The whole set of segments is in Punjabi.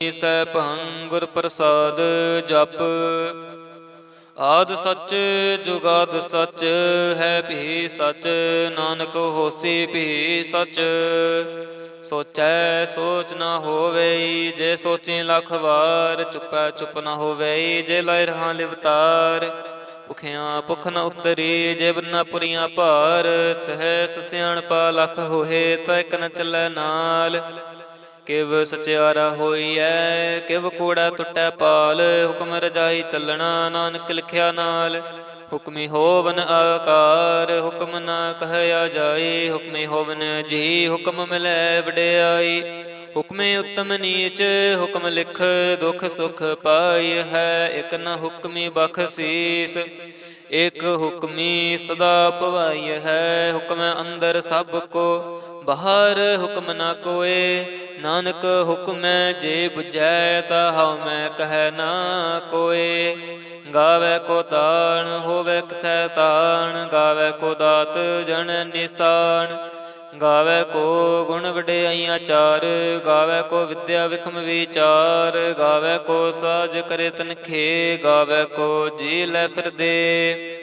ਸੈ ਭੰ ਗੁਰ ਪ੍ਰਸਾਦ ਜਪ। ਆਦ ਸੱਚ ਜੁਗਾਦ ਸੱਚ, ਹੈ ਭੀ ਸੱਚ, ਨਾਨਕ ਹੋਸੀ ਭੀ ਸੱਚ। ਸੋਚੈ ਸੋਚ ਨਾ ਹੋਵੇ ਜੇ ਸੋਚੀ ਲੱਖ ਵਾਰ, ਚੁੱਪੈ ਚੁੱਪ ਨਾ ਹੋਵੇ ਜੇ ਲੈ ਰਹਾ ਲਿਵਤਾਰ ਭੁਖਿਆ ਭੁਖ ਨ ਉਤਰੀ, ਜੇ ਬੰਨਾ ਪੁਰੀਆਂ ਭਾਰ ਸਹਿ ਸਿਆਣਪਾ ਲਖ ਹੋਏ ਤੈ ਇਕ ਚੱਲੈ ਨਾਲ। ਕਿਵ ਸਚਿਆਰਾ ਹੋਈਐ, ਕਿਵ ਕੂੜਾ ਟੁੱਟੈ ਪਾਲ, ਹੁਕਮ ਰਜਾਈ ਚੱਲਣਾ ਨਾਨਕ ਲਿਖਿਆ ਨਾਲ। ਹੁਕਮੀ ਹੋਵਨ ਆਕਾਰ, ਹੁਕਮ ਨਾ ਕਹਿਆ ਜਾਈ। ਹੁਕਮੀ ਹੋਵਨ ਜੀ, ਹੁਕਮ ਮਿਲੈ ਵਡਿਆਈ। ਹੁਕਮੇ ਉਤਮ ਨੀਚ, ਹੁਕਮ ਲਿਖ ਦੁਖ ਸੁਖ ਪਾਈ ਹੈ। ਇਕ ਨ ਹੁਕਮੀ ਬਖਸੀਸ ਇਕ ਹੁਕਮੀ ਸਦਾ ਭਵਾਈ ਹੈ। ਹੁਕਮ ਅੰਦਰ ਸਭ ਕੋ, ਬਾਹਰ ਹੁਕਮ ਨਾ ਕੋਏ। ਨਾਨਕ ਹੁਕਮੈ ਜੇ 부ਜੈ ਤਾ ਹਉ ਮੈਂ ਕਹਿ ਨਾ ਕੋਏ। ਗਾਵੇ ਕੋ ਤਾਣ, ਹੋਵੇ ਕਸੈ ਤਾਣ। ਗਾਵੇ ਕੋ ਦਾਤ, ਜਨ ਨਿਸਾਨ ਗਾਵੇ ਕੋ ਗੁਣ ਵਡਿਆਈਆਂ ਚਾਰ। ਗਾਵੇ ਕੋ ਵਿਦਿਆ ਵਿਖਮ ਵਿਚਾਰ। ਗਾਵੇ ਕੋ ਸਾਜ ਕਰੇ ਤਨਖੇ। ਗਾਵੇ ਕੋ ਜੀ ਲੈ ਫਿਰਦੇ।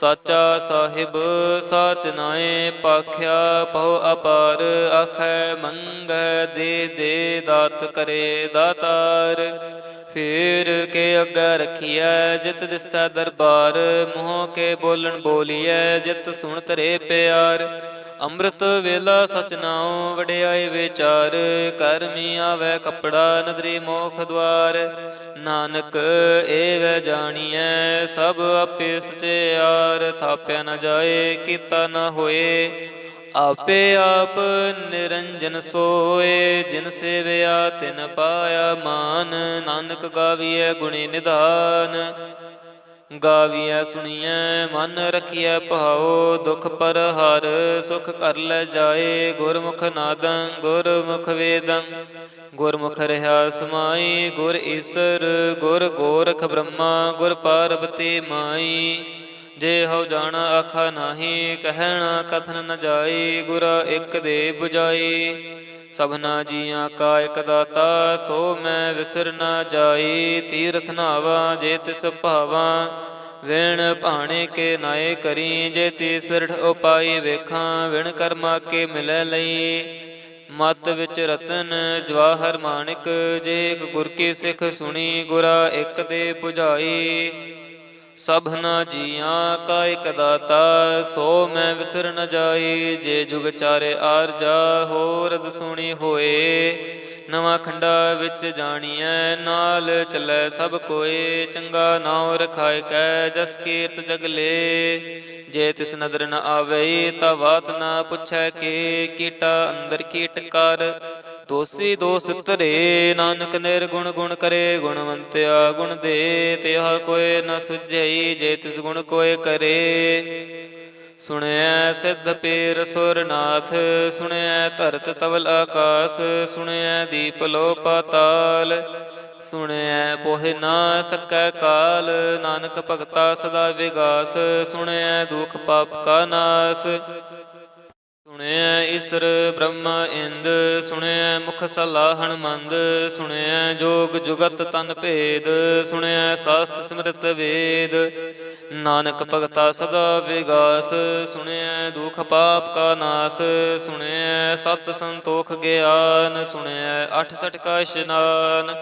ਸਾਚਾ ਸਾਹਿਬ, ਸਾਚ ਨਾਏ ਪਾਖਿਆ ਪਹੁ ਅਪਾਰ ਆਖੈ, ਮੰਗੈ ਦੇ ਦੇ ਦਾਤ ਕਰੇ ਦਾਤਾਰ। ਫੇਰ ਕੇ ਅੱਗੇ ਰਖੀਐ, ਜਿਤ ਦਿਸੈ ਦਰਬਾਰ, ਮੂੰਹ ਕੇ ਬੋਲਣ ਬੋਲੀਐ, ਜਿਤ ਸੁਣ ਤਰੇ ਪਿਆਰ। ਅੰਮ੍ਰਿਤ ਵੇਲਾ ਸਚ ਨਾਉ, ਵਡਿਆਈ ਵਿਚਾਰ, ਕਰਮੀ ਆਵੇ ਕਪੜਾ, ਨਦਰੀ ਮੋਖ ਦਵਾਰ ਨਾਨਕ, ਏਵੈ ਜਾਣੀਐ, ਸਭ ਆਪੇ ਸਚਿਆਰ ਥਾਪਿਆ ਨ ਜਾਏ, ਕੀਤਾ ਨ ਹੋਏ। ਆਪੇ ਆਪ ਨਿਰੰਜਨ ਸੋਏ, ਜਿਨ ਸੇਵਿਆ ਤਿਨ ਪਾਇਆ ਮਾਨ। ਨਾਨਕ ਗਾਵੀਐ ਗੁਣੀ ਨਿਧਾਨ। ਗਾਵੀਐ ਸੁਣੀਐ, ਮਨ ਰਖੀਐ ਭਾਉ, ਦੁਖ ਪਰ ਹਰ ਸੁਖ ਕਰ ਲੈ ਜਾਏ, ਗੁਰਮੁਖ ਨਾਦੰ, ਗੁਰਮੁਖ ਵੇਦੰ। ਗੁਰਮੁਖ ਰਹਾ ਸਮਾਈ, ਗੁਰ ਈਸਰ, ਗੁਰ ਗੋਰਖ ਬ੍ਰਹਮਾ, ਗੁਰ ਪਾਰਵਤੀ ਮਾਈ। ਜੇ ਹਉ ਜਾਣ ਆਖਾ ਨਾਹੀ, ਕਹਿਣਾ ਕਥਨ ਨ ਜਾਈ, ਗੁਰ ਇੱਕ ਦੇ 부ਜਾਈ ਸਭਨਾ ਜੀਆਂ ਕਾ ਇਕ ਦਾਤਾ, ਸੋ ਮੈਂ ਵਿਸਰ ਨਾ ਜਾਈ, ਤੀਰਥ ਨਾਵਾ ਜੇ ਤਿਸ ਭਾਵਾ। ਵਿਣ ਭਾਣੇ ਕੇ ਨਾਏ ਕਰੀ, ਜੇ ਤੀਸਰਠ ਉਪਾਈ ਵੇਖਾਂ, ਵਿਣ ਕਰਮਾ ਕੇ ਮਿਲੈ ਲਈ। ਮਤ ਵਿੱਚ ਰਤਨ, ਜਵਾਹਰ ਮਾਣਿਕ ਜੇ ਇੱਕ ਗੁਰ ਕੀ ਸਿੱਖ ਸੁਣੀ, ਗੁਰਾ ਇੱਕ ਦੇ 부ਝਾਈ ਸਭਨਾ ਜੀਆਂ ਕਾ ਇਕ ਦਾਤਾ, ਸੋ ਮੈਂ ਵਿਸਰ ਨ ਜਾਈ ਜੇ ਜੁਗ ਚਾਰੇ ਆਰਜਾ ਹੋਰਦ ਸੁਣੀ ਹੋਏ। ਨਵਾਂ ਖੰਡਾ ਵਿੱਚ ਜਾਣੀਐ, ਨਾਲ ਚੱਲੈ ਸਭ ਕੋਏ। ਚੰਗਾ ਨਾਉ ਰਖਾਇ ਕੈ, ਜਸ ਕੀਰਤ ਜਗਲੇ ਜੇ ਤਿਸ ਨਦਰ ਨ ਆਵੇ, ਤਾ ਬਾਤ ਨਾ ਪੁੱਛੈ ਕੇ, ਕੀਟਾ ਅੰਦਰ ਕੀਟ ਕਰ। ਦੋਸੀ ਦੋਸ ਧਰੇ, ਨਾਨਕ ਨਿਰਗੁਣ ਗੁਣ ਕਰੇ, ਗੁਣਵੰਤਿਆ ਗੁਣ ਦੇ ਤਿਹ ਕੋਏ ਨ ਸੁਝਈ, ਜੇ ਤਿਸ ਗੁਣ ਕੋਏ ਕਰੇ। ਸੁਣਿਐ ਸਿੱਧ ਪੀਰ ਸੁਰਨਾਥ, ਸੁਣਿਐ ਧਰਤ ਤਵਲ ਆਕਾਸ, ਸੁਣਿਐ ਦੀਪ ਲੋ ਪਾਤਾਲ। ਸੁਣਿਐ ਪੋਹਿ ਨਾ ਸਕੈ ਕਾਲ, ਨਾਨਕ ਭਗਤਾ ਸਦਾ ਵਿਗਾਸ, ਸੁਣਿਐ ਦੁਖ ਪਾਪ ਕਾ ਨਾਸ। ਸੁਣਿਆ ਈਸਰ ਬ੍ਰਹਮਾ ਇੰਦ ਸੁਣਿਆ ਮੁਖ ਸਲਾਹਣ ਮੰਦ ਸੁਣਿਆ ਜੋਗ ਜੁਗਤ ਤਨ ਭੇਦ ਸੁਣਿਆ ਸਾਸਤ ਸਮ੍ਰਿਤ ਵੇਦ। ਨਾਨਕ ਭਗਤਾ ਸਦਾ ਵਿਗਾਸ ਸੁਣਿਆ ਦੁਖ ਪਾਪ ਕਾ ਨਾਸ ਸੁਣਿਆ ਸਤ ਸੰਤੋਖ ਗਿਆਨ ਸੁਣਿਆ ਅਠ ਸਠ ਕਾ ਇਸ਼ਨਾਨ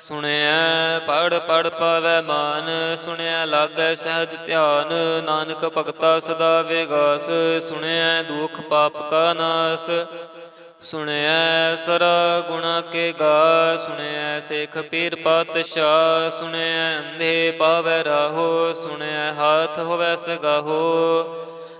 ਸੁਣਿਐ ਪੜ ਪੜ ਪਾਵੈ ਮਾਨ, ਸੁਣਿਐ ਲਾਗੈ ਸਹਿਜ ਧਿਆਨ, ਨਾਨਕ ਭਗਤਾ ਸਦਾ ਵਿਗਾਸ, ਸੁਣਿਐ ਦੁਖ ਪਾਪ ਕਾ ਨਾਸ, ਸੁਣਿਐ ਸਰਾ ਗੁਣਾ ਕੇ ਗਾ, ਸੁਣਿਐ ਸੇਖ ਪੀਰ ਪਾਤਸ਼ਾਹ, ਸੁਣਿਐ ਅੰਧੇ ਪਾਵੈ ਰਾਹੋ, ਸੁਣਿਐ ਹਾਥ ਹੋਵੈ ਸਗਾਹੋ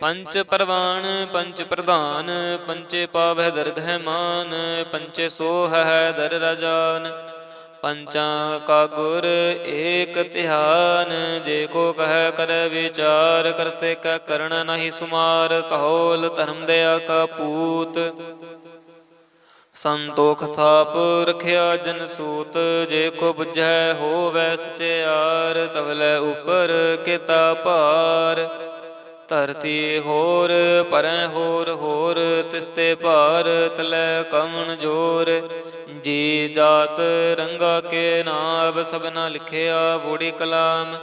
ਪੰਚ ਪਰਵਾਨ, ਪੰਚ ਪ੍ਰਧਾਨ, ਪੰਚੇ ਪਾਵਹਿ ਦਰਗਹਿ ਮਾਨ, ਪੰਚੇ ਸੋਹ ਹੈ ਦਰ ਰਜਾਨ। ਪੰਚਾਂ ਕਾ ਗੁਰ ਏਕ ਧਿਆਨ, ਜੇ ਕੋ ਕਹੈ ਕਰੈ ਵਿਚਾਰ, ਕਰਤੇ ਕਾ ਕਰਣ ਨਹੀਂ ਸੁਮਾਰ, ਕਹੋਲ ਧਰਮ ਦਇਆ ਕਾ ਪੂਤ। ਸੰਤੋਖ ਥਾਪ ਰਖਿਆ ਜਨ ਸੂਤ, ਜੇ ਕੋ ਬੁਝੈ ਹੋਵੈ ਸਚਿਆਰ ਤਵਲੇ ਉਪਰ ਕੀਤਾ ਭਾਰ। ਧਰਤੀ ਹੋਰ, ਪਰੈ ਹੋਰ ਹੋਰ ਤਿਸਤੇ ਭਾਰ ਤਲੇ ਕਵਣ ਜੋਰ? ਜੀ ਜਾਤ ਰੰਗਾ ਕੇ ਨਾਮ ਸਭਨਾ ਲਿਖਿਆ ਬੂੜੀ ਕਲਾਮ।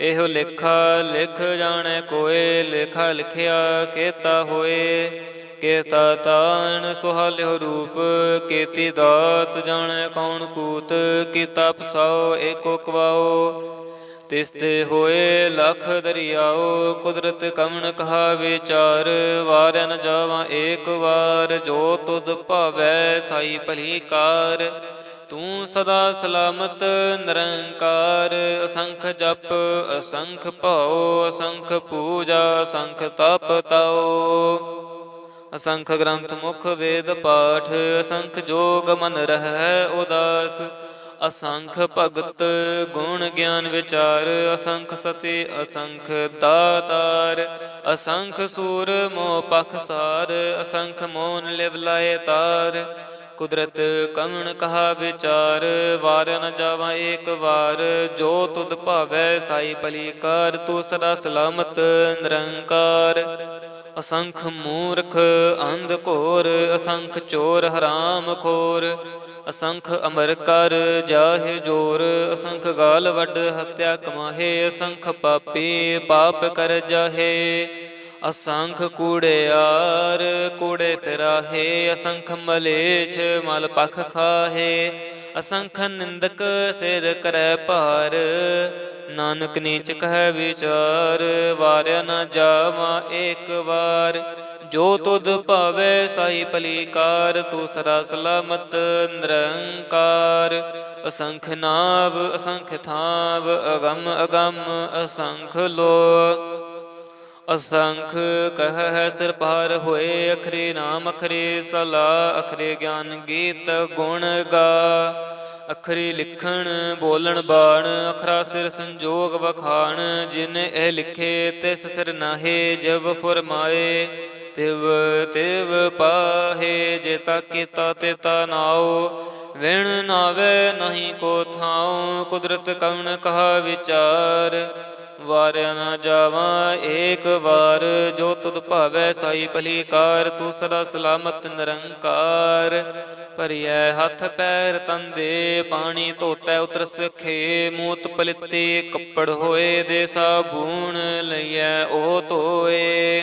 ਇਹੋ ਲੇਖਾ ਲਿਖ ਜਾਣੈ ਕੋਏ, ਲੇਖਾ ਲਿਖਿਆ ਕੇਤਾ ਹੋਏ। ਕੇਤਾ ਤਾਣ ਸੁਹਾਲਿਓ ਰੂਪ, ਕੀਤੀ ਦਾਤ ਜਾਣੇ ਕੌਣ ਕੂਤ? ਕੀਤਾ ਪਸਾਓ ਏਕੋ ਕਵਾਓ। ਤਿਸਤੇ ਹੋਏ ਲਖ ਦਰਿਆਓ, ਕੁਦਰਤ ਕਮਨ ਕਹਾ ਵਿਚਾਰ ਵਾਰਿਆ ਜਾਵਾਂ ਏਕ ਵਾਰ, ਜੋ ਤੁਧ ਭਾਵੈ ਸਾਈ ਭਲੀ ਕਾਰ। ਤੂੰ ਸਦਾ ਸਲਾਮਤ ਨਿਰੰਕਾਰ, ਅਸੰਖ ਜਪ, ਅਸੰਖ ਭਾਉ, ਅਸੰਖ ਪੂਜਾ, ਅਸੰਖ ਤਪ ਤਾਉ। ਅਸੰਖ ਗ੍ਰੰਥ ਮੁਖ ਵੇਦ ਪਾਠ, ਅਸੰਖ ਜੋਗ ਮਨ ਰਹਿ ਉਦਾਸ। ਅਸੰਖ ਭਗਤ ਗੁਣ ਗਿਆਨ ਵਿਚਾਰ, ਅਸੰਖ ਸਤੀ, ਅਸੰਖ ਦਾਤਾਰ, ਅਸੰਖ ਸੂਰ ਮੋਹ ਪਖਸਾਰ ਅਸੰਖ ਮੋਨ ਲਿਵ ਲਾਏ ਤਾਰ। ਕੁਦਰਤ ਕਮਣ ਕਹਾ ਵਿਚਾਰ, ਵਾਰ ਨ ਜਾਵਾ ਏਕ ਵਾਰ, ਜੋ ਤੁਧ ਭਾਵੈ ਸਾਈ ਭਲੀ ਕਾਰ, ਤੂੰ ਸਦਾ ਸਲਾਮਤ ਨਿਰੰਕਾਰ। ਅਸੰਖ ਮੂਰਖ ਅੰਧ ਘੋਰ, ਅਸੰਖ ਚੋਰ ਹਰਾਮ ਖੋਰ ਅਸੰਖ ਅਮਰ ਕਰ ਜਾਹਿ ਜੋਰ, ਅਸੰਖ ਗਾਲ ਵੱਡ ਹੱਤਿਆ ਕਮਾਹੇ, ਅਸੰਖ ਪਾਪੀ ਪਾਪ ਕਰ ਜਾਹੇ। ਅਸੰਖ ਕੂੜਿਆਰ ਕੂੜੇ ਫਿਰਾਹੇ ਅਸੰਖ ਮਲੇਛ ਮਲ ਪਖ ਖਾਹੇ। ਅਸੰਖ ਨਿੰਦਕ ਸਿਰ ਕਰੈ ਭਾਰ, ਨਾਨਕ ਨੀਚ ਕਹਿ ਵਿਚਾਰ, ਵਾਰਿਆ ਨਾ ਜਾਵਾਂ ਏਕ ਵਾਰ। ਜੋ ਤੁਧ ਭਾਵੇ ਸਾਈ ਭਲੀ ਕਾਰ ਤੂੰ ਸਦਾ ਸਲਾਮਤ, ਨਿਰੰਕਾਰ। ਅਸੰਖ ਨਾਵ, ਅਸੰਖ ਥਾਵ, ਅਗੰਮ ਅਗੰਮ, ਅਸੰਖ ਲੋ ਅਸੰਖ ਕਹ ਹੈ ਸਿਰ ਪਾਰ ਹੋਏ, ਅਖਰੇ ਨਾਮ, ਅਖਰੇ ਸਲਾ, ਅਖਰੇ ਗਿਆਨ ਗੀਤ ਗੁਣ ਗਾ। ਅਖਰੀ ਲਿਖਣ, ਬੋਲਣ, ਬਾਣ, ਅਖਰਾ ਸਿਰ ਸੰਜੋਗ ਵਖਾਣ, ਜਿਨ ਇਹ ਲਿਖੇ, ਤਿਸ ਸਿਰ ਨਾਹੇ ਜਬ ਫਰਮਾਏ। ਤਿਵ ਤਿਵ ਪਾਹੇ ਜੇ ਤਾ ਕੀਤਾ ਤੇ ਤਾ ਨਾਉ। ਵਿਣ ਨਾਵੇ ਨਹੀਂ ਕੋ ਥਾਉ, ਕੁਦਰਤ ਕਵਣ ਕਹਾ ਵਿਚਾਰ। ਵਾਰਿਆ ਨਾ ਜਾਵਾਂ ਏਕ ਵਾਰ, ਜੋ ਤੁਧ ਭਾਵੈ ਸਾਈ ਭਲੀ ਕਾਰ ਤੂੰ ਸਦਾ ਸਲਾਮਤ ਨਿਰੰਕਾਰ। ਭਰੀਐ ਹੱਥ ਪੈਰ ਤੰਦੇ, ਪਾਣੀ ਧੋਤੈ ਉਤਰ ਸਖੇ ਮੂਤ ਪਲਿੱਤੇ ਕੱਪੜ ਹੋਏ ਦੇ ਸਾਬੂਣ ਲਈਐ ਉਹ ਧੋਏ।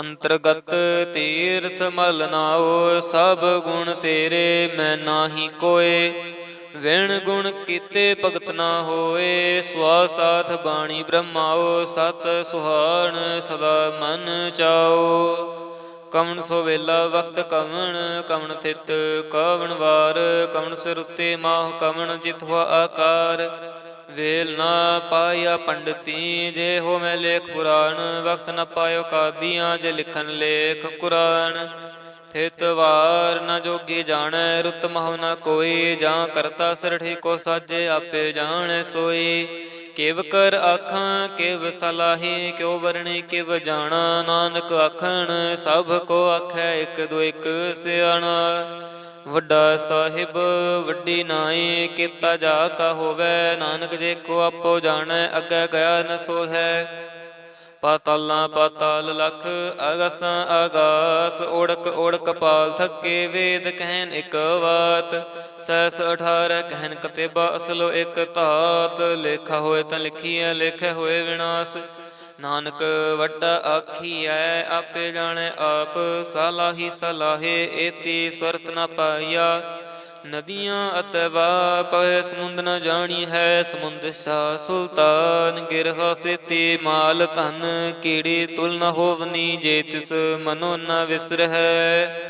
ਅੰਤਰਗਤ ਤੀਰਥ ਮਲ ਨਾਉ, ਸਭ ਗੁਣ ਤੇਰੇ ਮੈਂ ਨਾਹੀ ਕੋਏ। ਵਿਣ ਗੁਣ ਕੀਤੇ ਭਗਤ ਨਾ ਹੋਏ ਸਵਾਸਾਥ ਬਾਣੀ ਬ੍ਰਹਮਾਓ ਸਤ ਸੁਹਾਣ ਸਦਾ ਮਨ ਚਾਓ ਕਵਣ ਸੋ ਵੇਲਾ ਵਕਤ ਕਵਣ ਕਵਣ ਥਿਤ ਕਵਣ ਵਾਰ, ਕਵਣ ਸਿਰ ਉਤੇ ਮਾਹ, ਕਵਣ ਜਿਤ ਹੁਆ ਆਕਾਰ। ਵੇਲ ਨਾ ਪਾਇਆ ਪੰਡਤੀ, ਜੇ ਹੋ ਮੈਂ ਲੇਖ ਪੁਰਾਣ, ਵਕਤ ਨਾ ਪਾਇਓ ਕਾਦੀਆਂ, ਜੇ ਲਿਖਣ ਲੇਖ ਕੁਰਾਨ। ਥਿਤ ਵਾਰ ਨ ਜੋਗੀ ਜਾਣੈ, ਰੁਤ ਮਹੁ ਨ ਕੋਈ, ਜਾਂ ਕਰਤਾ ਸਰਠੀ ਕੋ ਸਾਜੇ ਆਪੇ ਜਾਣੈ ਸੋਈ। ਕਿਵ ਕਰ ਆਖਾਂ, ਕਿਵ ਸਲਾਹੀ, ਕਿਉ ਵਰਣੀ, ਕਿਵ ਜਾਣਾ, ਨਾਨਕ ਆਖਣ, ਸਭ ਕੋ ਆਖੈ ਇਕ ਦੋ ਇਕ ਸਿਆਣਾ। ਵੱਡਾ ਸਾਹਿਬ, ਵੱਡੀ ਨਾਈ, ਕੀਤਾ ਜਾ ਕਾ ਹੋਵੇ, ਨਾਨਕ ਜੇ ਕੋ ਆਪੋ ਜਾਣੈ, ਅੱਗੇ ਗਿਆ ਨ ਸੋ ਹੈ ਪਾਤਾਲਾਂ ਪਾਤਾਲ ਲਖ, ਅਗਸਾਂ ਆਗਾਸ ਓੜਕ ਓੜਕ ਪਾਲ ਥੱਕੇ, ਵੇਦ ਕਹਿਨ ਇੱਕ ਬਾਤ ਸੈਸ 18 ਕਹਿਨ ਕਤੇਬਾ ਅਸਲੋ ਇੱਕ ਧਾਤ, ਲੇਖਾ ਹੋਏ ਤਾਂ ਲਿਖੀਐ, ਲੇਖੇ ਹੋਏ ਵਿਨਾਸ਼। ਨਾਨਕ ਵੱਡਾ ਆਖੀਐ, ਆਪੇ ਜਾਣੈ ਆਪ, ਸਲਾਹੀ ਸਲਾਹੇ ਏਤੀ ਸੁਰਤ ਨ ਪਾਈਆ। ਨਦੀਆਂ ਅਤਵਾ ਪਵੇ, ਸਮੁੰਦ ਨ ਜਾਣੀ ਹੈ ਸਮੁੰਦ ਸ਼ਾ ਸੁਲਤਾਨ ਗਿਰਹ ਸੇਤੀ ਮਾਲ ਧਨ, ਕੀੜੀ ਤੁਲ ਨ ਹੋਵਨੀ ਜੇ ਤਿਸ ਮਨੋ ਨ ਵਿਸਰਹਿ।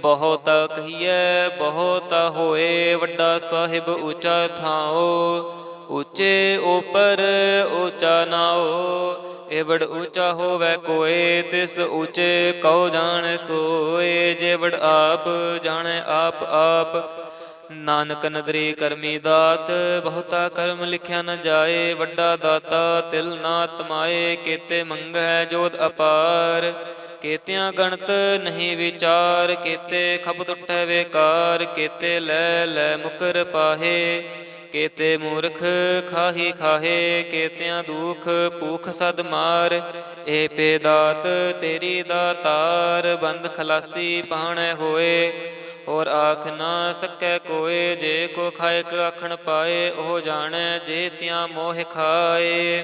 ਬਹੁਤ ਕਹੀਐ, ਬਹੁਤ ਹੋਏ ਵੱਡਾ ਸਾਹਿਬ ਉੱਚਾ ਥਾਓ ਉੱਚੇ ਉਪਰ ਉਚਾ ਨਾਓ ਏਵੜ ਉੱਚਾ ਹੋਵੇ ਕੋਏ, ਤਿਸ ਉੱਚੇ ਕਉ ਜਾਣੈ ਸੋਏ। ਜੇਵੜ ਆਪ ਜਾਣੇ ਆਪ ਆਪ, ਨਾਨਕ ਨਦਰੀ ਕਰਮੀ ਦਾਤ, ਬਹੁਤਾ ਕਰਮ ਲਿਖਿਆ ਨ ਜਾਏ। ਵੱਡਾ ਦਾਤਾ ਤਿਲ ਨਾ ਤਮਾਏ, ਕੀਤੇ ਮੰਗੈ ਜੋਤ ਅਪਾਰ। ਕੀਤਿਆਂ ਗਣਤ ਨਹੀਂ ਵਿਚਾਰ, ਕੀਤੇ ਖਪ ਟੁੱਟੈ ਵੇਕਾਰ, ਕੀਤੇ ਲੈ ਲੈ ਮੁਕਰ ਪਾਹੇ, ਕੇਤੇ ਮੂਰਖ ਖਾਹੀ ਖਾਹੇ, ਕੇਤਿਆਂ ਦੁਖ ਭੂਖ ਸਦ ਮਾਰ ਏ ਪੇ ਦਾਤ ਤੇਰੀ ਦਾਤਾਰ ਬੰਦ ਖਲਾਸੀ ਪਾਣੈ ਹੋਏ ਔਰ ਆਖ ਨਾ ਸਕੈ ਕੋਏ, ਜੇ ਕੋ ਖਾਇਕ ਆਖਣ ਪਾਏ, ਉਹ ਜਾਣੈ ਜੇ ਤਿਆਂ ਮੋਹ ਖਾਏ।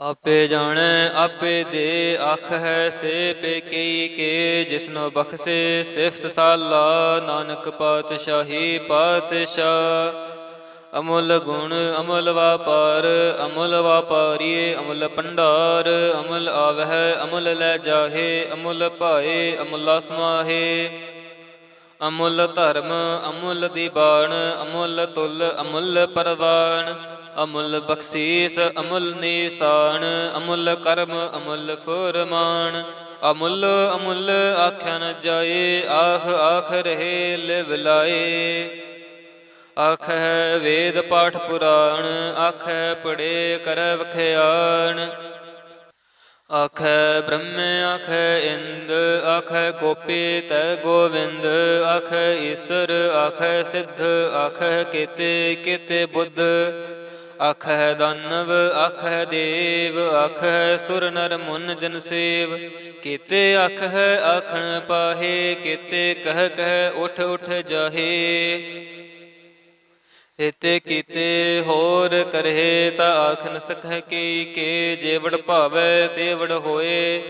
ਆਪੇ ਜਾਣੈ, ਆਪੇ ਦੇ ਅੱਖ ਹੈ ਸੇ ਪੇ ਕੇ, ਜਿਸਨੋ ਬਖਸ਼ੇ ਸਿਫਤ ਸਾਲਾ, ਨਾਨਕ ਪਾਤਸ਼ਾਹੀ ਪਾਤਸ਼ਾਹ। ਅਮੁੱਲ ਗੁਣ ਅਮੁੱਲ ਵਾਪਾਰ, ਅਮੁੱਲ ਵਾਪਾਰੀਏ ਅਮੁੱਲ ਪੰਡਾਰ ਅਮੁੱਲ ਆਵਹਿ, ਅਮੁੱਲ ਲੈ ਜਾਹੇ, ਅਮੁੱਲ ਭਾਏ, ਅਮੁੱਲਾ ਸਮਾਹੇ। ਅਮੁੱਲ ਧਰਮ, ਅਮੁੱਲ ਦੀਬਾਨ ਅਮੁੱਲ ਤੁਲ, ਅਮੁੱਲ ਪਰਵਾਨ ਅਮੁੱਲ ਬਖਸ਼ੀਸ, ਅਮੁੱਲ ਨਿਸ਼ਾਨ, ਅਮੁੱਲ ਕਰਮ, ਅਮੁੱਲ ਫੁਰਮਾਨ। ਅਮੁੱਲ ਅਮੁੱਲ ਆਖਿਆ ਨ ਜਾਏ, ਆਖ ਆਖ ਰਹੇ ਲਿਵ ਲਾਏ। ਆਖੈ ਵੇਦ ਪਾਠ ਪੁਰਾਣ, ਆਖੈ ਪੜੇ ਕਰ ਵਖਿਆਣ। ਆਖੈ ਬ੍ਰਹਮ, ਆਖੈ ਇੰਦ, ਆਖੈ ਗੋਪੀ ਤੈ ਗੋਵਿੰਦ। ਆਖੈ ਈਸ਼ਰ, ਆਖੈ ਸਿੱਧ, ਆਖੈ ਕੀਤੇ ਕੀਤੇ ਬੁੱਧ। ਆਖੈ ਦਾਨਵ ਆਖੈ ਦੇਵ ਆਖੈ ਸੁਰ ਨਰ ਮੁਨ ਜਨ ਸੇਵ। ਕੀਤੇ ਆਖੈ ਆਖਣ ਪਾਹੇ, ਕੀਤੇ ਕਹਿ ਕਹਿ ਉਠ ਉਠ ਜਾਹੇ। ਇਤੇ ਕੀਤੇ ਹੋਰ ਕਰਹਿ ਤਾ ਆਖ ਨ ਕੀ ਕੇ, ਜੇਵੜ ਭਾਵੈ ਤੇਵੜ ਹੋਏ।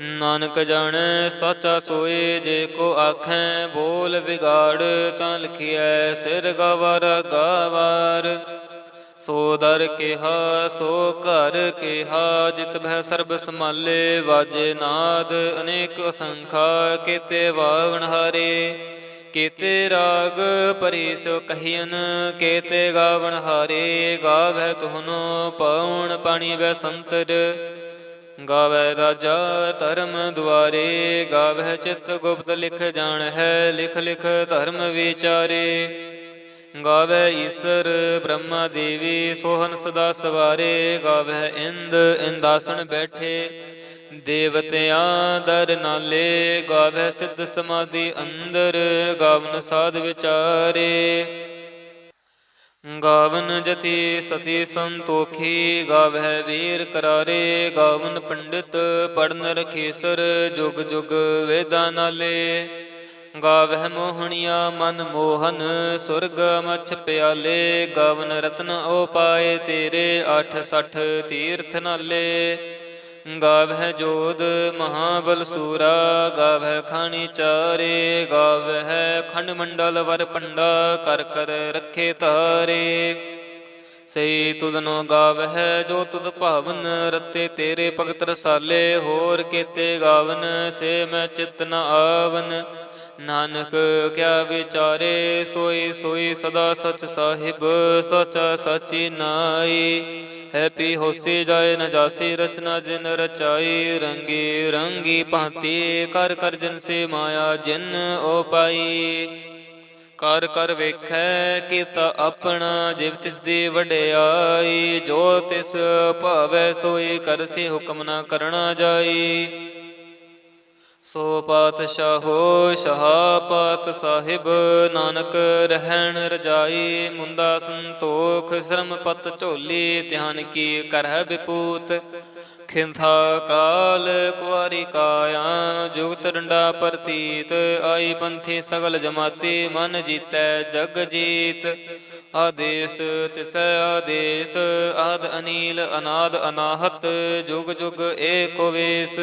ਨਾਨਕ ਜਾਣੈ, ਸਾਚਾ ਸੋਏ, ਜੇ ਕੋ ਆਖੈ, ਬੋਲ ਵਿਗਾੜ ਤਾਂ ਲਿਖਿਐ, ਸਿਰ ਗਵਰ ਗਵਾਰ। ਸੋ ਦਰ ਕਿਹਾ, ਸੋ ਘਰ ਕਿਹਾ, ਜਿਤ ਭੈ ਸਰਬ ਸਮਾਲੇ ਵਾਜੇ ਨਾਦ, ਅਨੇਕ ਅਸੰਖਾ, ਕੀਤੇ ਵਾਵਣ ਹਾਰੇ। ਕੀਤੇ ਰਾਗ ਪਰੀ ਸੋ ਕਹੀਨ ਕੀਤੇ ਗਾਵਣ ਹਾਰੇ। ਗਾਵੈ ਤੁਹਨੋ ਪਾਉਣ, ਪਾਣੀ ਬੈ ਸੰਤਰ। ਗਾਵੈ ਰਾਜਾ ਧਰਮ ਦੁਆਰੇ ਗਾਵੈ ਚਿਤ ਗੁਪਤ ਲਿਖ ਜਾਣ ਹੈ ਲਿਖ ਲਿਖ ਧਰਮ ਵਿਚਾਰੇ। ਗਾਵੈ ਈਸ਼ਰ ਬ੍ਰਹਮਾ ਦੇਵੀ, ਸੋਹਨ ਸਦਾ ਸਵਾਰੇ, ਗਾਵੈ ਇੰਦ, ਇੰਦਾਸਣ ਬੈਠੇ। ਦੇਵਤਿਆਂ ਦਰ ਨਾਲੇ, ਗਾਵੈ ਸਿੱਧ ਸਮਾਧੀ ਅੰਦਰ, ਗਾਵਨ ਸਾਧ ਵਿਚਾਰੇ। ਗਾਵਨ ਜਤੀ ਸਤੀ ਸੰਤੋਖੀ, ਗਾਵੈ ਵੀਰ ਕਰਾਰੇ, ਗਾਵਨ ਪੰਡਿਤ ਪੜਨ ਰਖੇਸਰ, ਜੁਗ ਜੁਗ ਵੇਦਾਂ ਨਾਲੇ। ਗਾਵਹਿ ਮੋਹਣਿਆ ਮਨ ਮੋਹਨ, ਸੁਰਗ ਮਛ ਪਿਆਲੇ, ਗਵਨ ਰਤਨ ਉਪਾਏ ਤੇਰੇ 68 ਤੀਰਥ ਨਾਲੇ। ਗਾਵਹਿ ਜੋਦ ਮਹਾਬਲ ਸੂਰਾ, ਗਾਵਹਿ ਖਾਣੀ ਚਾਰੇ, ਗਾਵਹਿ ਖੰਡ ਮੰਡਲ ਵਰ ਪੰਡਾ, ਕਰ ਕਰ ਰੱਖੇ ਤਾਰੇ। ਸਈ ਤੁਧਨੋ ਗਾਵਹਿ ਜੋ ਤੁਧ ਭਾਵਨ, ਰਤੇ ਤੇਰੇ ਭਗਤ ਰਸਾਲੇ, ਹੋਰ ਕੀਤੇ ਗਾਵਨ, ਸੇ ਮੈਂ ਚਿਤ ਨ ਆਵਨ। ਨਾਨਕ ਕਿਆ ਵਿਚਾਰੇ ਸੋਈ ਸੋਈ ਸਦਾ ਸਚ ਸਾਹਿਬ, ਸਚ ਸਚੀ ਨਾਈ। ਹੈਪੀ ਹੋਸੀ ਜਾਏ ਨ ਜਾਸੀ, ਰਚਨਾ ਜਿਨ ਰਚਾਈ। ਰੰਗੀ ਰੰਗੀ ਭਾਂਤੀ, ਕਰ ਕਰ ਜਨ ਸੇ ਮਾਇਆ ਜਿਨ ਓ ਪਾਈ ਕਰ ਕਰ ਵੇਖੈ ਕੀਤਾ ਆਪਣਾ, ਜਿਵ ਤਿਸ ਦੀ ਵਡਿਆਈ। ਜੋ ਤਿਸ ਭਾਵੈ ਸੋਈ ਕਰਸੀ ਹੁਕਮ ਨਾ ਕਰਣਾ ਜਾਈ। ਸੋ ਪਾਤਸ਼ਾਹੋ, ਸ਼ਹਾਪਤ ਸਾਹਿਬ, ਨਾਨਕ ਰਹਿਣ ਰਜਾਈ ਮੁੰਦਾ ਸੰਤੋਖ ਸ਼ਰਮ ਪਤ ਝੋਲੀ, ਧਿਆਨ ਕੀ ਕਰਹਿ ਵਿਪੂਤ ਖਿੰਥਾ ਕਾਲ ਕੁਵਾਰੀ ਕਾਇਆ, ਜੁਗਤ ਡੰਡਾ ਪ੍ਰਤੀਤ, ਆਈ ਪੰਥੀ ਸਗਲ ਜਮਾਤੀ, ਮਨ ਜੀਤੈ ਜਗ ਜੀਤ। ਆਦੇਸ ਤਿਸੈ ਆਦੇਸ, ਆਦ ਅਨੀਲ, ਅਨਾਦ ਅਨਾਹਤ, ਜੁਗ ਜੁਗ ਏਕੋ ਵੇਸ।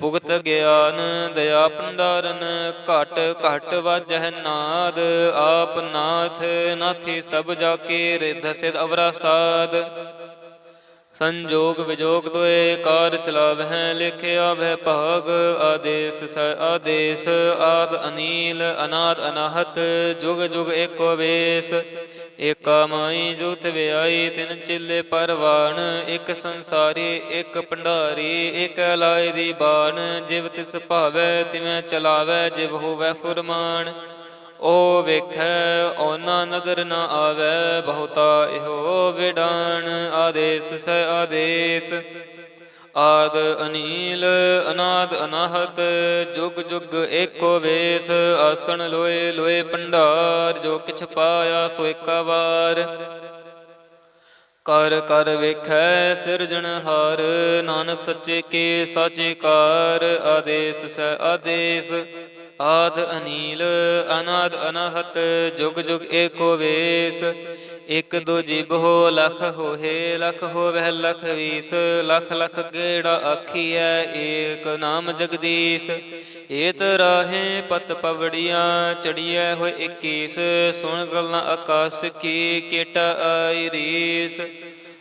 ਭੁਗਤ ਗਿਆਨ ਦਇਆ ਭੰਡਾਰਨ, ਘਟ ਘਟ ਵਾਜਹਿ ਨਾਦ, ਆਪ ਨਾਥ ਨਾਥੀ ਸਭ ਜਾ ਕੇ ਰਿਧ ਸਿਧ ਅਵਰਾ ਸਾਦ। ਸੰਜੋਗ ਵਿਜੋਗ ਦੋਏ ਕਾਰ ਚਲਾਵਹਿ ਲਿਖਿਆ ਵਹਿ ਭਾਗ, ਆਦੇਸ ਸ, ਆਦੇਸ, ਆਦ ਅਨੀਲ, ਅਨਾਦ ਅਨਾਹਤ, ਜੁਗ ਜੁਗ ਏਕੋ ਵੇਸ। ਏਕਾ ਮਾਈ ਜੁਗਤ ਵਿਆਈ, ਤਿਨ ਚਿੱਲੇ ਪਰਵਾਨ ਇੱਕ ਸੰਸਾਰੀ, ਇੱਕ ਭੰਡਾਰੀ, ਇੱਕ ਲਾਇ ਦੀ ਬਾਣ, ਜਿਵ ਤਿਸ ਭਾਵੈ, ਤਿਵੇਂ ਚਲਾਵੈ, ਜਿਵ ਹੋਵੈ ਫੁਰਮਾਨ। ਓ ਵੇਖੈ, ਓਨਾ ਨਦਰ ਨਾ ਆਵੈ, ਬਹੁਤਾ ਇਹੋ ਵਿਡਾਣ। ਆਦੇਸ ਸੈ ਆਦੇਸ, ਆਦ ਅਨੀਲ, ਅਨਾਦ ਅਨਾਹਤ, ਜੁਗ ਜੁਗ ਏਕੋ ਵੇਸ। ਆਸਣ ਲੋਏ ਲੋਏ ਭੰਡਾਰ, ਜੋ ਕਿਛ ਪਾਇਆ ਸੋ ਇੱਕ ਵਾਰ। ਕਰ ਕਰ ਵੇਖੈ ਸਿਰਜਣਹਾਰ ਨਾਨਕ ਸੱਚੇ ਕੇ ਸਾਚੇ ਕਾਰ। ਆਦੇਸ ਸੈ ਆਦੇਸ ਆਦ ਅਨੀਲ, ਅਨਾਦ ਅਨਹਤ, ਜੁਗ ਜੁਗ ਏਕੋ ਵੇਸ। ਇਕ ਦੋ ਜਿਬ ਹੋ ਲਖ ਹੋਏ ਲਖ ਹੋਵੈ ਲਖ ਵੀਸ। ਲਖ ਲਖ ਗੇੜਾ ਆਖੀਐ, ਏਕ ਨਾਮ ਜਗਦੀਸ਼। ਏਤ ਰਾਹੇ ਪਤ ਪਵੜੀਆਂ, ਚੜੀਐ ਹੋਏ 21 ਸੁਣ ਗੱਲਾਂ ਆਕਾਸ ਕੀ, ਕਿਟ ਆਈ ਰੀਸ।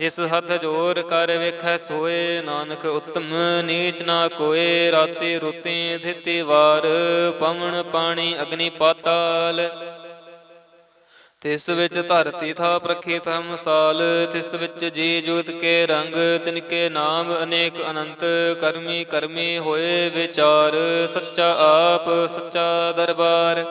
ਜਿਸ ਹੱਥ ਜੋਰ ਕਰ ਵੇਖੈ ਸੋਏ ਨਾਨਕ ਉਤਮ, ਨੀਚ ਨਾ ਕੋਏ, ਰਾਤੀ ਰੁਤੀ ਥਿਤੀ ਵਾਰ, ਪਵਨ ਪਾਣੀ ਅਗਨੀ ਪਾਤਾਲ। ਤਿਸ ਵਿੱਚ ਧਰਤੀ ਥਾ ਪ੍ਰਖੀ ਧਰਮਸਾਲ, ਤਿਸ ਵਿੱਚ ਜੀ ਜੁਗਤ ਕੇ ਰੰਗ, ਤਿਨ ਕੇ ਨਾਮ ਅਨੇਕ ਅਨੰਤ, ਕਰਮੀ ਕਰਮੀ ਹੋਏ ਵਿਚਾਰ, ਸੱਚਾ ਆਪ, ਸੱਚਾ ਦਰਬਾਰ।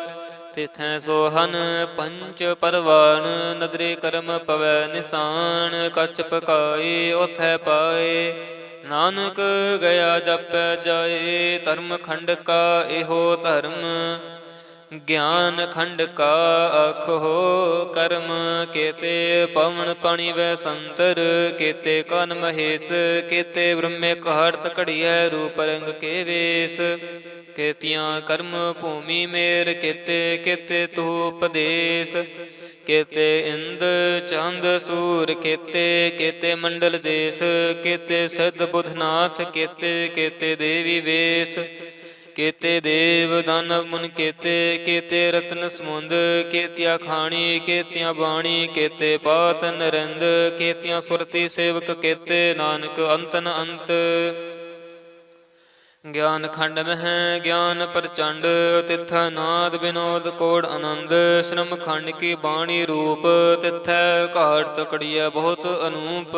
ਤਿਥੈ ਸੋਹਨ ਪੰਚ ਪਰਵਾਨ, ਨਦਰੇ ਕਰਮ ਪਵੈ ਨਿਸਾਨ, ਕਛ ਪਕਾਈ ਉਥੈ ਪਾਏ। ਨਾਨਕ ਗਿਆ ਜਪੈ ਜਾਏ, ਧਰਮ ਖੰਡ ਕਾ ਇਹੋ ਧਰਮ। ਗਿਆਨ ਖੰਡ ਕਾ ਆਖੋ ਕਰਮ ਕੇਤੇ ਪਵਨ ਪਾਣੀ ਵੈ ਸੰਤਰ, ਕੇਤੇ ਕਨ ਮਹੇਸ਼, ਕੇਤੇ ਬ੍ਰਹਮੇ ਕਹਰਤ ਘੜੀਐ, ਰੂਪ ਰੰਗ ਕੇ ਵੇਸ। ਕੇਤੀਆਂ ਕਰਮ ਭੂਮੀ ਮੇਰ, ਕੇਤੇ ਕੇਤੇ ਤੂ ਉਪਦੇਸ਼। ਕੇਤੇ ਇੰਦ, ਚੰਦ, ਸੂਰ, ਕੇਤੇ ਕੇਤੇ ਮੰਡਲ ਦੇਸ। ਕੇਤੇ ਸਿੱਧ ਬੁਧਨਾਥ, ਕੇਤੇ ਕੇਤੇ ਦੇਵੀ ਵੇਸ। ਕੇਤੇ ਦੇਵ ਦਾਨਵ ਮੁਨ ਕੇਤੇ ਕੇਤੇ ਰਤਨ ਸਮੁੰਦ, ਕੇਤਿਆ ਖਾਣੀ, ਕੇਤਿਆ ਬਾਣੀ, ਕੇਤੇ ਪਾਤ ਨਰਿੰਦ, ਕੇਤਿਆ ਸੁਰਤੀ ਸੇਵਕ ਕੇਤੇ ਨਾਨਕ ਅੰਤਨ ਅੰਤ। ਗਿਆਨ ਖੰਡ ਮਹਿ, ਗਿਆਨ ਪ੍ਰਚੰਡ, ਤਿਥੈ ਨਾਦ ਬਿਨੋਦ ਕੋੜ ਆਨੰਦ, ਸ਼ਰਮ ਖੰਡ ਕੀ ਬਾਣੀ ਰੂਪ, ਤਿਥੈ ਘਾਟ ਤਕੜੀਐ ਬਹੁਤ ਅਨੂਪ।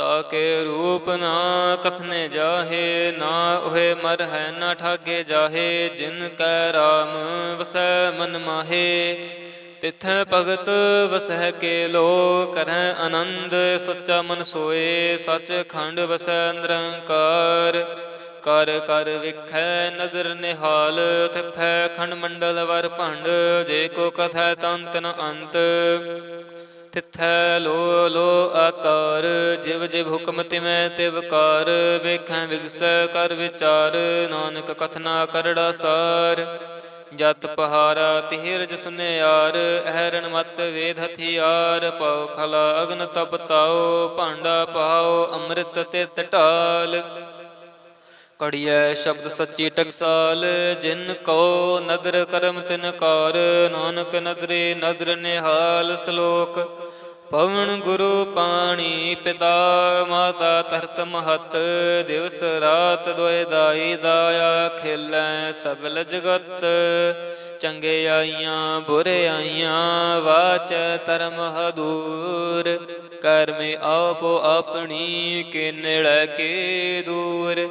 ਤਾਕੇ ਰੂਪ ਨਾ ਕਥਨੇ ਜਾਹੇ, ਨਾ ਉਹੇ ਮਰ ਹੈ ਨਾ ਠਾਗੇ ਜਾਹੇ, ਜਿਨ ਕੈ ਰਾਮ ਵਸੈ ਮਨ ਮਾਹੇ। ਤਿਥੈ ਭਗਤ ਵਸਹਿ ਕੇ ਲੋ ਕਰੈ ਆਨੰਦ, ਸੱਚਾ ਮਨ ਸੋਏ, ਸੱਚ ਖੰਡ ਵਸੈ ਨਿਰੰਕਾਰ। ਕਰ ਕਰ ਵਿਖੈ ਨਦਰ ਨਿਹਾਲ, ਤਿਥੈ ਖੰਡ ਮੰਡਲ ਵਰ ਭੰਡ, ਜੇ ਕੋ ਕਥੈ ਤੰਤ ਨ ਅੰਤ। ਤਿਥੈ ਲੋ ਲੋ ਆਕਾਰ, ਜਿਵ ਜਿਵ ਹੁਕਮ ਤਿਮੈ ਤਿਵ ਕਾਰ, ਵੇਖੈ ਵਿਗਸੈ ਕਰ ਵਿਚਾਰ, ਨਾਨਕ ਕਥਨਾ ਕਰੜਾ ਸਾਰ। ਜਤ ਪਹਾਰਾ ਤਿਹਿਰਜ ਸੁਨਿਆਰ ਅਹਰਣ ਮਤ ਵੇਦ ਹਥਿਆਰ, ਪਉ ਖਲਾ ਅਗਨ ਤਪਤਾਓ ਭਾਂਡਾ ਪਾਉ, ਅੰਮ੍ਰਿਤ ਤਿਤ ਢਾਲ। ਕੜੀਐ ਸ਼ਬਦ ਸੱਚੀ ਟਕਸਾਲ, ਜਿਨ ਕੋ ਨਦਰ ਕਰਮ ਤਿਨ ਕਾਰ, ਨਾਨਕ ਨਦਰੇ ਨਦਰ ਨਿਹਾਲ ਸ਼ਲੋਕ। ਪਵਨ ਗੁਰੂ ਪਾਣੀ ਪਿਤਾ, ਮਾਤਾ ਤਰਤ ਮਹਤ, ਦਿਵਸ ਰਾਤ ਦੁਇ ਦਾਈ ਦਾਇਆ ਖੇਲੈ ਸਗਲ ਜਗਤ। ਚੰਗੇ ਆਈਆਂ, ਬੁਰੇ ਆਈਆਂ, ਵਾਚ ਧਰਮ ਹਦੂਰ। ਕਰਮੇ ਆਪੋ ਆਪਣੀ ਕੇ ਨੇੜੇ ਕੇ ਦੂਰ।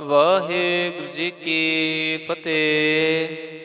ਵਾਹਿਗੁਰੂ ਜੀ ਕੀ ਫਤਿਹ।